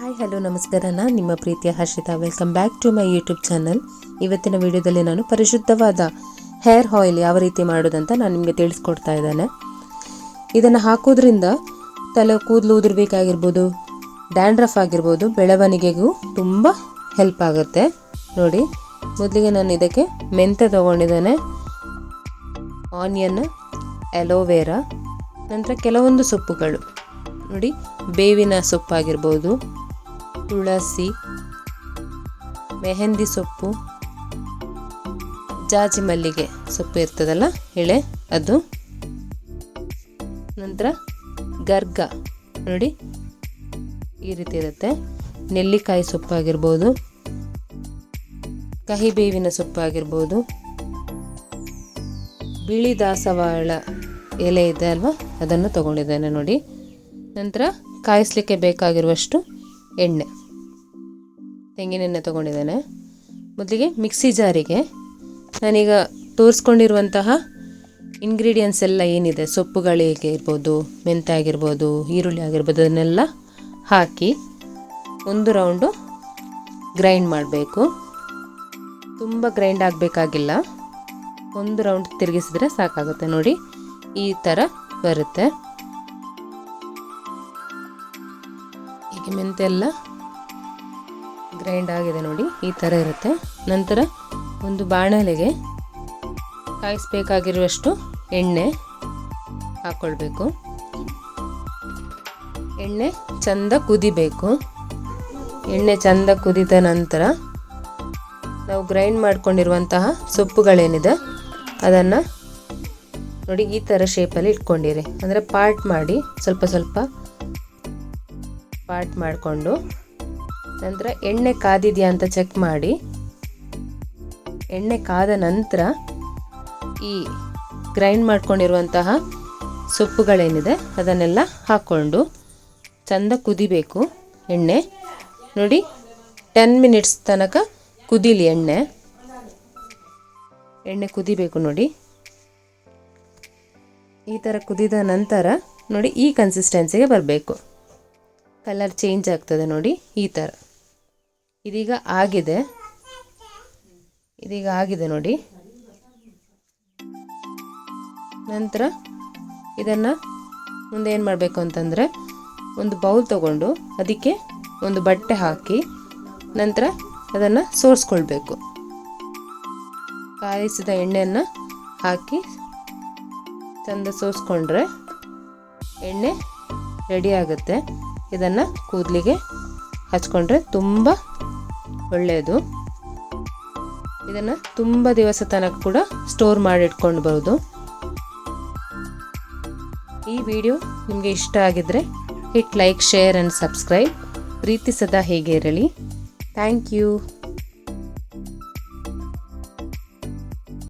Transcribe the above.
Hi, hello, ನಮಸ್ಕಾರ. ನಾನು ನಿಮ್ಮ ಪ್ರೀತಿಯ Harshita. Welcome back to my YouTube channel ಇವತ್ತಿನ ವಿಡಿಯೋದಲ್ಲಿ ನಾನು ಪರಿಶುದ್ಧವಾದ ಹೇರ್ ಆಯಿಲ್ ಯಾವ ರೀತಿ ಮಾಡೋದಂತ ನಾನು ನಿಮಗೆ ತಿಳಿಸ್ಕೊಡ್ತಾ ಇದ್ದೇನೆ. ಇದನ್ನು ಹಾಕೋದ್ರಿಂದ ತಲೆ ಕೂದಲು ಉದುರ್ಬೇಕಾಗಿರ್ಬೋದು ಡ್ಯಾಂಡ್ರಫ್ ಆಗಿರ್ಬೋದು, ಬೆಳವಣಿಗೆಗೂ ತುಂಬ ಹೆಲ್ಪ್ ಆಗುತ್ತೆ. ನೋಡಿ, ಮೊದಲಿಗೆ ನಾನು ಇದಕ್ಕೆ ಮೆಂತೆ ತೊಗೊಂಡಿದ್ದೇನೆ. ಆನಿಯನ್ ಅಲೋವೆರಾ ನಂತರ ಕೆಲವೊಂದು ಸೊಪ್ಪುಗಳು. ನೋಡಿ, ಬೇವಿನ ಸೊಪ್ಪಾಗಿರ್ಬೋದು ತುಳಸಿ, ಮೆಹಂದಿ ಸೊಪ್ಪು, ಜಾಜಿ ಮಲ್ಲಿಗೆ ಸೊಪ್ಪು ಇರ್ತದಲ್ಲ ಎಳೆ ಅದು. ನಂತರ ಗರ್ಗ, ನೋಡಿ, ಈ ರೀತಿ ಇರುತ್ತೆ. ನೆಲ್ಲಿಕಾಯಿ ಸೊಪ್ಪು ಆಗಿರ್ಬೋದು, ಕಹಿಬೇವಿನ ಸೊಪ್ಪು ಆಗಿರ್ಬೋದು. ಬಿಳಿ ದಾಸವಾಳ ಎಲೆ ಇದೆ ಅಲ್ವಾ, ಅದನ್ನು ತಗೊಂಡಿದ್ದೇನೆ ನೋಡಿ. ನಂತರ ಕಾಯಿಸ್ಲಿಕ್ಕೆ ಬೇಕಾಗಿರುವಷ್ಟು ಎಣ್ಣೆ. ತೆಂಗಿನೆಣ್ಣೆ ತೊಗೊಂಡಿದ್ದೇನೆ. ಮೊದಲಿಗೆ ಮಿಕ್ಸಿ ಜಾರಿಗೆ ನಾನೀಗ ತೋರಿಸ್ಕೊಂಡಿರುವಂತಹ ಇಂಗ್ರೀಡಿಯೆಂಟ್ಸ್ ಎಲ್ಲ ಏನಿದೆ? ಸೊಪ್ಪುಗಳಿಗೆ ಇರ್ಬೋದು ಮೆಂತೆ ಆಗಿರ್ಬೋದು, ಈರುಳ್ಳಿ ಆಗಿರ್ಬೋದು, ಅದನ್ನೆಲ್ಲ ಹಾಕಿ ಒಂದು ರೌಂಡು ಗ್ರೈಂಡ್ ಮಾಡಬೇಕು. ತುಂಬ ಗ್ರೈಂಡ್ ಆಗಬೇಕಾಗಿಲ್ಲ. ಒಂದು ರೌಂಡ್ ತಿರುಗಿಸಿದ್ರೆ ಸಾಕಾಗುತ್ತೆ. ನೋಡಿ, ಈ ಥರ ಬರುತ್ತೆ. ಹೀಗೆ ಮೆಂತೆ ಎಲ್ಲ ಗ್ರೈಂಡ್ ಆಗಿದೆ ನೋಡಿ, ಈ ಥರ ಇರುತ್ತೆ. ನಂತರ ಒಂದು ಬಾಣಲೆಗೆ ಕಾಯಿಸಬೇಕಾಗಿರುವಷ್ಟು ಎಣ್ಣೆ ಹಾಕ್ಕೊಳ್ಬೇಕು ಎಣ್ಣೆ ಚಂದ ಕುದಿಬೇಕು. ಎಣ್ಣೆ ಚಂದ ಕುದಿದ ನಂತರ ನಾವು ಗ್ರೈಂಡ್ ಮಾಡ್ಕೊಂಡಿರುವಂತಹ ಸೊಪ್ಪುಗಳೇನಿದೆ, ಅದನ್ನು ನೋಡಿ ಈ ಥರ ಶೇಪಲ್ಲಿ ಇಟ್ಕೊಂಡಿರಿ. ಅಂದರೆ ಪಾರ್ಟ್ ಮಾಡಿ ಸ್ವಲ್ಪ ಸ್ವಲ್ಪ ಪಾರ್ಟ್ ಮಾಡಿಕೊಂಡು ನಂತರ ಎಣ್ಣೆ ಕಾದಿದೆಯಾ ಅಂತ ಚೆಕ್ ಮಾಡಿ. ಎಣ್ಣೆ ಕಾದ ನಂತರ ಈ ಗ್ರೈಂಡ್ ಮಾಡ್ಕೊಂಡಿರುವಂತಹ ಸೊಪ್ಪುಗಳೇನಿದೆ ಅದನ್ನೆಲ್ಲ ಹಾಕ್ಕೊಂಡು ಚಂದ ಕುದಿಬೇಕು ಎಣ್ಣೆ. ನೋಡಿ ಟೆನ್ ಮಿನಿಟ್ಸ್ ತನಕ ಕುದೀಲಿ ಎಣ್ಣೆ. ಎಣ್ಣೆ ಕುದಿಬೇಕು ನೋಡಿ. ಈ ಥರ ಕುದಿದ ನಂತರ ನೋಡಿ ಈ ಕನ್ಸಿಸ್ಟೆನ್ಸಿಗೆ ಬರಬೇಕು. ಕಲರ್ ಚೇಂಜ್ ಆಗ್ತದೆ ನೋಡಿ ಈ ಥರ ಇದೀಗ ಆಗಿದೆ. ಇದೀಗ ಆಗಿದೆ ನೋಡಿ. ನಂತರ ಇದನ್ನು ಮುಂದೆ ಏನು ಮಾಡಬೇಕು ಅಂತಂದರೆ ಒಂದು ಬೌಲ್ ತಗೊಂಡು ಅದಕ್ಕೆ ಒಂದು ಬಟ್ಟೆ ಹಾಕಿ ನಂತರ ಅದನ್ನು ಸೋರಿಸ್ಕೊಳ್ಬೇಕು. ಕಾಯಿಸಿದ ಎಣ್ಣೆಯನ್ನು ಹಾಕಿ ಚಂದ ಸೋಸ್ಕೊಂಡ್ರೆ ಎಣ್ಣೆ ರೆಡಿ ಆಗುತ್ತೆ. ಇದನ್ನು ಕೂದಲಿಗೆ ಹಚ್ಕೊಂಡ್ರೆ ತುಂಬ ಒಳ್ಳೆಯದು. ಇದನ್ನು ತುಂಬ ದಿವಸ ತನಕ ಕೂಡ ಸ್ಟೋರ್ ಮಾಡಿ ಇಟ್ಕೊಂಡು ಬರೋದು. ಈ ವಿಡಿಯೋ ನಿಮಗೆ ಇಷ್ಟ ಆಗಿದ್ರೆ hit like share and subscribe ಪ್ರೀತಿಸದ ಹೇಗೆ ಇರಲಿ. Thank you